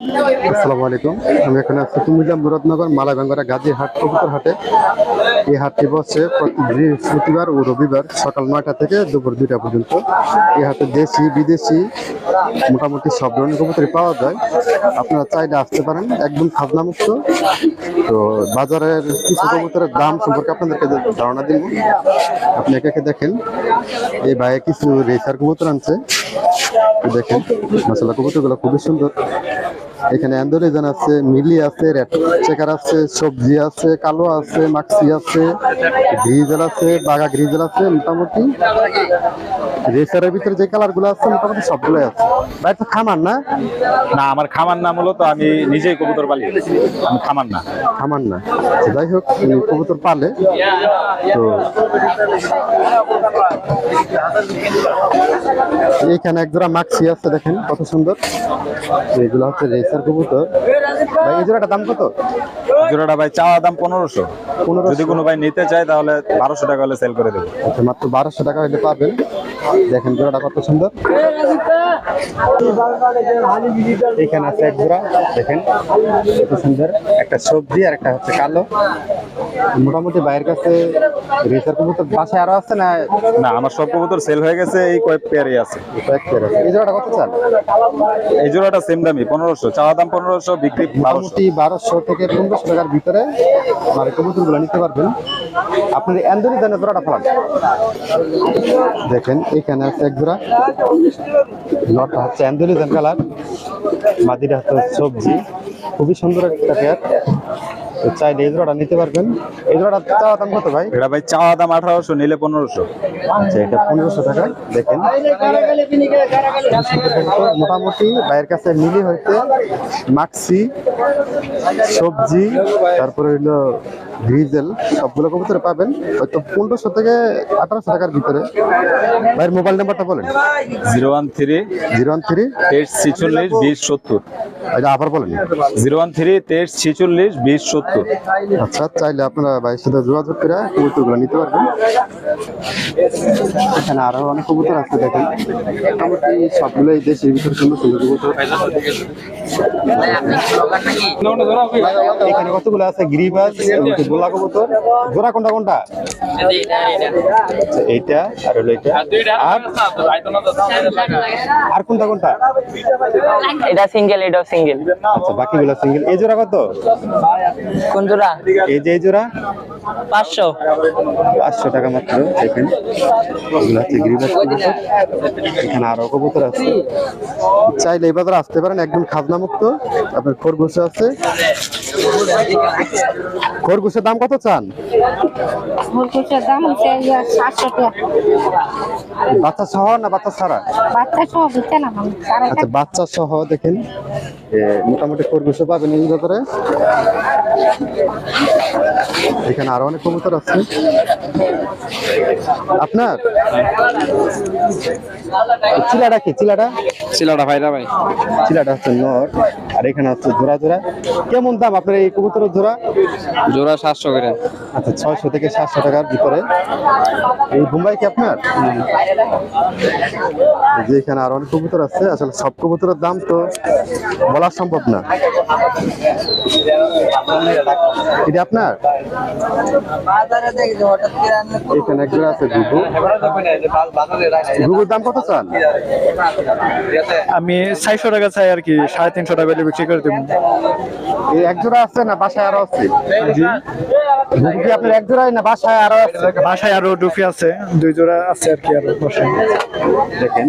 আসসালামু আলাইকুম। আমি এখানে আছি কুমিল্লা মুরাদনগর মালাগঙ্গরা গাজী হাট, কবুতর হাটে। এই হাটটি বসে বৃহস্পতিবার ও রবিবার সকাল নয়টা থেকে দুপুর দুইটা পর্যন্ত। এই হাটে দেশি, বিদেশি, মোটামুটি সব ধরনের কবুতরই পাওয়া যায়। আপনারা চাইলে আসতে পারেন, একদম খাজনা মুক্ত তো বাজারের কিছু কবুতরের দাম সম্পর্কে আপনাদেরকে ধারণা দিব। আপনি একে দেখেন। এই ভাইয়ে কিছু রেসার কবুতর আনছে। দেখেন মশলা কবুতরগুলো খুবই সুন্দর। এখানে অ্যান্ডোরিজন আছে, মিলি আছে, রেড চেকার আছে, সবজি আছে, কালো আছে মাক্সি আছে গ্রিজেল আছে, বাঘা গ্রিজেল আছে, মোটামুটি। রেসারের ভিতরে যে কালারগুলো আছে মোটামুটি সবগুলোই আছে। ভাই তো খামার না? না আমার খামার নাম হলো তো আমি নিজেই কবুতর পালি। আমি খামার না। খামার না। যাই হোক কবুতর পালে। তো এইখানে এক জোড়া মাক্সি আছে দেখেন কত সুন্দর। এগুলো হচ্ছে রেসার কবুতর। ভাই এই জোড়াটা দাম কত? জোড়াটা ভাই চাওয়া দাম পনেরোশো। 1500 যদি কোনো ভাই নিতে চায় তাহলে বারোশো টাকা হলে সেল করে দেবো। আচ্ছা মাত্র বারোশো টাকা হলে পাবেন। দেখেন জোড়াটা কত সুন্দর। এখানে আছে এক জোড়া দেখেন কত সুন্দর। একটা সবজি আর একটা হচ্ছে কালো। মোটামুটি বাইরের কাছে রেসার কবুতর বাসায় আরও আছে না? না আমার সব কবুতর সেল হয়ে গেছে এই কয়েক পেয়ারই আছে। কয়েক পেয়ার আছে। এই জোড়াটা কত চাল? এই জোড়াটা সেম দামি পনেরোশো। চাওয়া দাম পনেরোশো বিক্রি মোটামুটি বারোশো থেকে পনেরোশো টাকার ভিতরে আমার কবুতরগুলো নিতে পারবেন। আপনার অ্যান্ডোরি দানের জোড়াটা ফেলান। দেখেন এখানে আছে এক জোড়া। লটটা হচ্ছে অ্যান্ডোরি দান কালার মাদিটা হচ্ছে সবজি খুবই সুন্দর একটা পেয়ার। তো চাইলে এই জোড়াটা নিতে পারবেন। এই জোড়াটা চাওয়া দাম কত ভাই? এটা ভাই চাওয়া দাম আঠারোশো নিলে পনেরোশো। আচ্ছা এটা পনেরোশো টাকা দেখেন। মোটামুটি ভাইয়ের কাছে মিলি হইতে মাক্সি সবজি তারপরে হইল গ্রিজেল সবগুলো কবুতরে পাবেন। হয়তো পনেরোশো থেকে আঠারোশো টাকার ভিতরে। ভাইয়ের মোবাইল নাম্বারটা বলেন। Zero one three zero one three তেইশ ছিচল্লিশ বিশ সত্তর। এটা আবার বলেন। জিরো ওয়ান থ্রি তেইশ ছিচল্লিশ বিশ সত্তর। আচ্ছা চাইলে আপনারা ভাইয়ের সাথে যোগাযোগ করে কবুতরগুলো নিতে পারবেন। এখানে আরও অনেক কবুতর আছে দেখেন। মোটামুটি সবগুলোই দেশের ভিতরে সুন্দর সুন্দর কবুতর। এখানে কতগুলো আছে? কি গোলা কবুতর। জোড়া কোনটা কোনটা? এইটা আর হলো এইটা। আর আর? কোনটা কোনটা? এটা সিঙ্গেল এটাও সিঙ্গেল আচ্ছা বাকিগুলো সিঙ্গেল এই জোড়া কত? কোন জোড়া? এই যে এই জোড়া? পাঁচশো। পাঁচশো টাকা মাত্র দেখেন। এগুলো হচ্ছে কবুতর। এখানে আরও কবুতর আছে। চাইলে এই বাজারে আসতে পারেন একদম খাজনা মুক্ত আপনার খরগোশ আছে। খরগোশের দাম কত চান? খরগোশের দাম হচ্ছে সাতশো টাকা। বাচ্চা সহ না বাচ্চা ছাড়া? বাচ্চা সহ আচ্ছা বাচ্চা সহ দেখেন মোটামুটি খরগোশও পাবেন এই বাজারে এখানে আরও অনেক কবুতর আছে। আপনার? চিলাটা কি? চিলাটা? চিলাটা ভাইরা ভাই। চিলাটা হচ্ছে নর আর এখানে হচ্ছে জোড়া জোড়া। কেমন দাম আপনার এই কবুতরের জোড়া? জোড়া সাতশো করে। আচ্ছা ছয়শো থেকে সাতশো টাকার ভিতরে। এই বোম্বাই কি আপনার? যে এখানে আরও অনেক কবুতর আছে আসলে সব কবুতরের দাম তো বলা সম্ভব না। এটা আপনার? এখানে এক জোড়া আছে ঘুঘু ঘুঘুর দাম কত চান? আমি চারশো টাকা চাই আর কি সাড়ে তিনশো টাকা বিক্রি করে দেবো। এই এক জোড়া আছে না বাসায় আরও আছে? ঘুঘু আপনার এক জোড়াই না বাসায় আরও আছে? বাসায় আরও ডুফি আছে দুই জোড়া আছে আর কি আরও দেখেন।